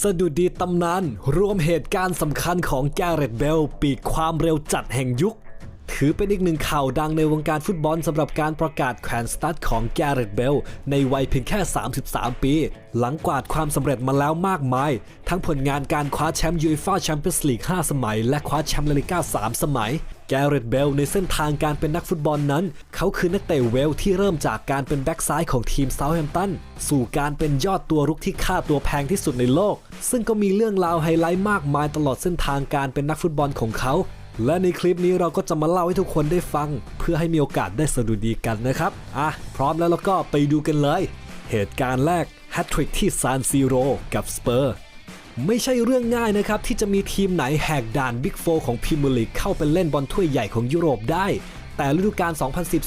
สดุดีตำนาน รวมเหตุการณ์สำคัญของแกเรตเบล ปีกความเร็วจัดแห่งยุค ถือเป็นอีกหนึ่งข่าวดังในวงการฟุตบอลสำหรับการประกาศแขวนสตั๊ดของแกเรตเบล ในวัยเพียงแค่ 33 ปี หลังกวาดความสำเร็จมาแล้วมากมาย ทั้งผลงานการคว้าแชมป์ยูฟ่าแชมเปี้ยนส์ลีก 5 สมัย และคว้าแชมป์ลาลิก้า 3 สมัย แกเรตเบลในเส้นทางการเป็นนักฟุตบอลนั้น เขาคือนักเตะเวลที่เริ่มจากการเป็นแบ็กซ้ายของทีมเซาท์แฮมป์ตันสู่การเป็นยอดตัวรุกที่ค่าตัวแพงที่สุดในโลก ซึ่งก็มีเรื่องราวไฮไลท์มากมายตลอดเส้นทางการเป็นนักฟุตบอลของเขา และในคลิปนี้เราก็จะมาเล่าให้ทุกคนได้ฟัง เพื่อให้มีโอกาสได้สดุดีกันนะครับอะพร้อมแล้วเราก็ไปดูกันเลย เหตุการณ์แรกแฮตทริกที่ซานซีโรกับสเปอร์ ไม่ใช่เรื่องง่ายนะครับ ที่จะมีทีมไหนแหกด่านบิ๊กโฟของพรีเมียร์ลีกเข้าไปเล่นบอลถ้วยใหญ่ของยุโรปได้ แต่ฤดูกาล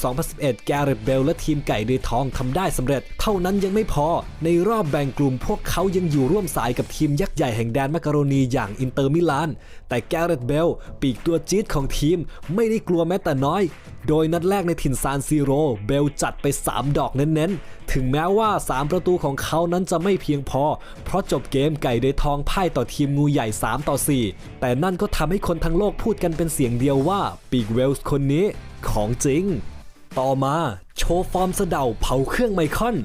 2010-2011 แกเรตเบลและทีมไก่เดทองทำได้สำเร็จ เท่านั้นยังไม่พอ ในรอบแบ่งกลุ่มพวกเขายังอยู่ร่วมสายกับทีมยักษ์ใหญ่แห่งแดนมักกะโรนีอย่างอินเตอร์มิลาน แต่แกเรตเบลปีกตัวจี๊ดของทีมไม่ได้กลัวแม้แต่น้อย โดยนัดแรกในถิ่นซานซีโรเบลจัดไป 3 ดอกเน้นๆ ถึงแม้ว่า 3 ประตูของเขานั้นจะไม่เพียงพอ เพราะจบเกมไก่เดทองพ่ายต่อทีมงูใหญ่ 3 ต่อ 4 แต่นั่นก็ทำให้คนทั้งโลกพูดกันเป็นเสียงเดียวว่าปีกเวลส์คนนี้ของจริง ต่อมาโชว์ฟอร์มสะเดาเผาเครื่องไมคอน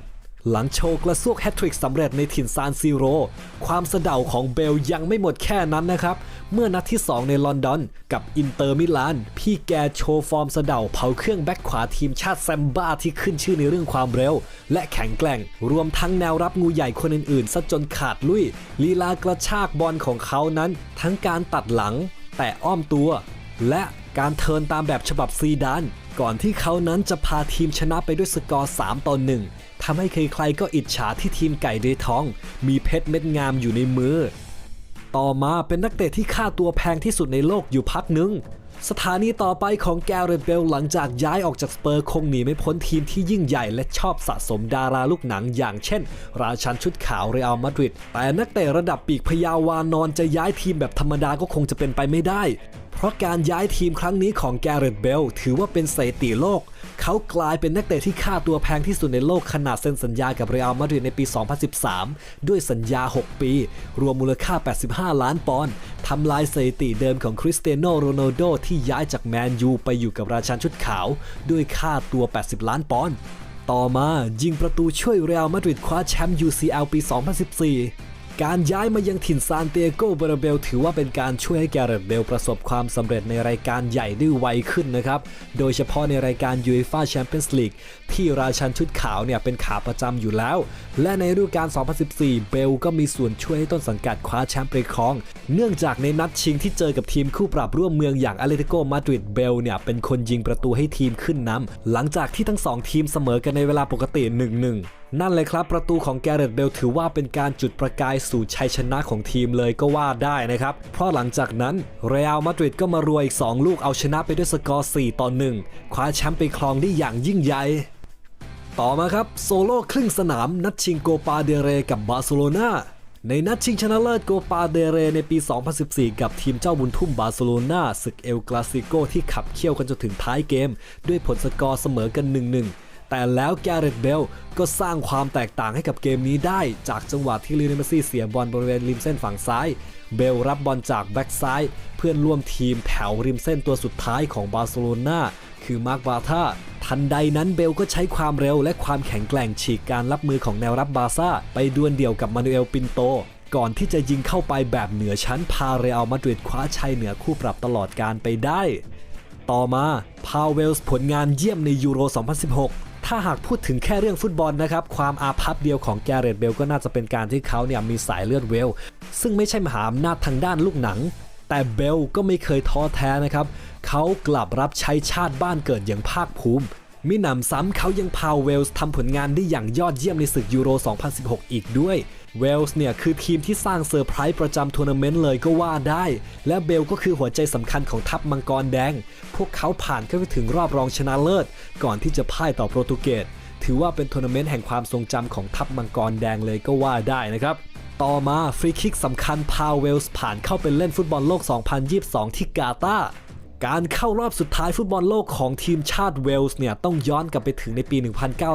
หลังโชว์กระซวกแฮตทริกสำเร็จในถิ่นซานซีโร ความสะเดาของเบลยังไม่หมดแค่นั้นนะครับ เมื่อนัดที่ 2 ในลอนดอน กับอินเตอร์มิลาน พี่แกโชว์ฟอร์มสะเดาเผาเครื่องแบ็คขวาทีมชาติแซมบ้าที่ขึ้นชื่อในเรื่องความเร็ว และแข็งแกร่ง รวมทั้งแนวรับงูใหญ่คนอื่นๆซะจนขาดลุยลีลากระชากบอลของเขานั้น ทั้งการตัดหลัง แต่อ้อมตัว และ การเทินตามแบบฉบับซีดาน ก่อนที่เขานั้นจะพาทีมชนะไปด้วยสกอร์ 3 ต่อ 1ทำให้ใครๆก็อิจฉาที่ทีมไก่เดทอง มีเพชรเม็ดงามอยู่ในมือ ต่อมาเป็นนักเตะที่ค่าตัวแพงที่สุดในโลกอยู่พักหนึ่งสถานีต่อไปของแกเรตเบลหลังจากย้ายออกจากสเปอร์คงหนีไม่พ้นทีมที่ยิ่งใหญ่และชอบสะสมดาราลูกหนังอย่างเช่น ราชันชุดขาวเรอัลมาดริดแต่นักเตะระดับปีกพยาวานอนจะย้ายทีมแบบธรรมดาก็คงจะเป็นไปไม่ได้ เพราะการย้ายทีมครั้งนี้ของแกเรตเบลถือว่าเป็นสถิติโลก เขากลายเป็นนักเตะที่ค่าตัวแพงที่สุดในโลกขนาดเซ็นสัญญากับเรอัลมาดริดในปี 2013 ด้วยสัญญา 6 ปี รวมมูลค่า 85 ล้านปอนด์ทำลายสถิติเดิมของคริสเตียโนโรนัลโดที่ย้ายจากแมนยูไปอยู่กับราชันชุดขาว ด้วยค่าตัว 80 ล้านปอนด์ต่อมายิงประตูช่วยเรอัลมาดริดคว้าแชมป์ UCL ปี 2014 การย้ายมายังถิ่นซานเตียโกเบรเบล ถือว่าเป็นการช่วยให้แกเรตเบลประสบความสำเร็จในรายการใหญ่ได้ไวขึ้นนะครับ โดยเฉพาะในรายการยูฟ่าแชมเปี้ยนส์ลีกที่ราชันชุดขาวเนี่ยเป็นขาประจำอยู่แล้ว และในฤดูกาล 2014 เบลก็มีส่วนช่วยให้ต้นสังกัดคว้าแชมป์ไปครอง เนื่องจากในนัดชิงที่เจอกับทีมคู่ปรับร่วมเมืองอย่างอาเลติโกมาดริดเบลเนี่ยเป็นคนยิงประตูให้ทีมขึ้นนำหลังจากที่ทั้งสองทีมเสมอกันในเวลาปกติ 1-1 นั่นเลยครับประตูของแกเรตเบลถือว่าเป็นการจุดประกายสู่ชัยชนะของทีมเลยก็ว่าได้นะครับ เพราะหลังจากนั้นเรอัลมาดริดก็มารวยอีก 2 ลูกเอาชนะไปด้วยสกอร์ 4 ต่อ 1 คว้าแชมป์ไปครองได้อย่างยิ่งใหญ่ต่อมาครับ โซโล่ครึ่งสนาม นัดชิงโกปาเดเรกับบาร์เซโลนาในนัดชิงชนะเลิศโกปาเดเรในปี 2014 กับทีมเจ้าบุญทุ่มบาร์เซโลนาศึกเอลกลาซิโกที่ขับเคี่ยวกันจนถึงท้ายเกม ด้วยผลสกอร์เสมอกัน 1-1 แต่แล้วแกเรตเบลก็สร้างความแตกต่างให้กับเกมนี้ได้ จากจังหวะที่ลิเนเมซี่เสียบอลบริเวณริมเส้นฝั่งซ้าย เบลรับบอลจากแบ็กซ้าย เพื่อนร่วมทีมแถวริมเส้นตัวสุดท้ายของบาร์เซโลนาคือมาร์กบาธาทันใดนั้นเบลก็ใช้ความเร็วและความแข็งแกร่งฉีกการรับมือของแนวรับบาซ่า ไปดวลเดี่ยวกับมานูเอลปินโต ก่อนที่จะยิงเข้าไปแบบเหนือชั้นพาเรอัลมาดริดคว้าชัยเหนือคู่ปรับตลอดการไปได้ ต่อมาพาเวลส์ผลงานเยี่ยมในยูโร 2016 ถ้าหากพูดถึงแค่เรื่องฟุตบอลนะครับ ความอาภัพเดียวของแกเรตเบลก็น่าจะเป็นการที่เขาเนี่ยมีสายเลือดเวล ซึ่งไม่ใช่มหาอำนาจทางด้านลูกหนัง แต่เบลก็ไม่เคยท้อแท้นะครับ เขากลับรับใช้ชาติบ้านเกิดอย่างภาคภูมิ มิหนำซ้ำเขายังพาเวลส์ทำผลงานได้อย่างยอดเยี่ยมในศึกยูโร 2016 อีกด้วย เวลส์เนี่ยคือทีมที่สร้างเซอร์ไพรส์ประจำทัวร์นาเมนต์เลยก็ว่าได้ และเบลก็คือหัวใจสำคัญของทัพมังกรแดง พวกเขาผ่านเข้าไปถึงรอบรองชนะเลิศ ก่อนที่จะพ่ายต่อโปรตุเกสถือว่าเป็นทัวร์นาเมนต์แห่งความทรงจำของทัพมังกรแดงเลยก็ว่าได้นะครับต่อมาฟรีคิกสำคัญพาเวลส์ผ่านเข้าไปเล่นฟุตบอลโลก 2022 ที่กาตาร์ การเข้ารอบสุดท้ายฟุตบอลโลกของทีมชาติเวลส์เนี่ยต้องย้อนกลับไปถึงในปี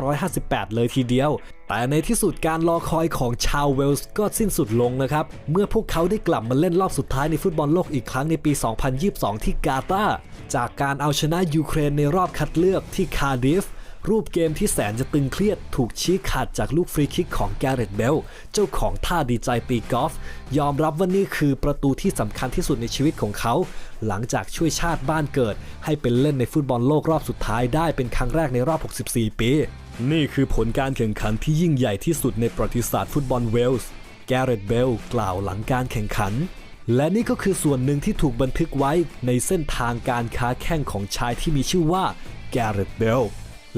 1958 เลยทีเดียว แต่ในที่สุดการรอคอยของชาวเวลส์ก็สิ้นสุดลงนะครับ เมื่อพวกเขาได้กลับมาเล่นรอบสุดท้ายในฟุตบอลโลกอีกครั้งในปี 2022 ที่กาตาร์จากการเอาชนะยูเครนในรอบคัดเลือกที่คาร์ดิฟ รูปเกมที่แสนจะตึงเครียดถูกชี้ขาดจากลูกฟรีคิกของแกเรตเบล เจ้าของท่าดีใจตีกอล์ฟยอมรับว่านี่คือประตูที่สำคัญที่สุดในชีวิตของเขา หลังจากช่วยชาติบ้านเกิด ให้เป็นเล่นในฟุตบอลโลกรอบสุดท้ายได้เป็นครั้งแรกในรอบ 64 ปี นี่คือผลการแข่งขันที่ยิ่งใหญ่ที่สุดในประวัติศาสตร์ฟุตบอลเวลส์แกเรตเบลกล่าวหลังการแข่งขันและนี่ก็คือส่วนหนึ่งที่ถูกบันทึกไว้ในเส้นทางการค้าแข่งของชายที่มีชื่อว่าแกเรตเบล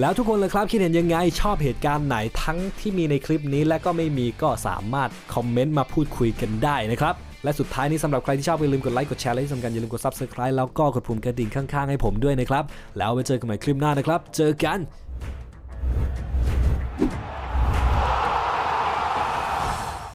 แล้วทุกคนเลยครับคิดเห็นยังไงชอบเหตุการณ์ไหนทั้งที่มีในคลิปนี้และก็ไม่มีก็สามารถคอมเมนต์มาพูดคุยกันได้นะครับและสุดท้ายนี้สำหรับใครที่ชอบอย่าลืมกดไลค์กดแชร์และที่สำคัญอย่าลืมกด subscribe แล้วก็กดปุ่มกระดิ่งข้างๆให้ผมด้วยนะครับแล้วไว้เจอกันใหม่คลิปหน้านะครับ เจอกัน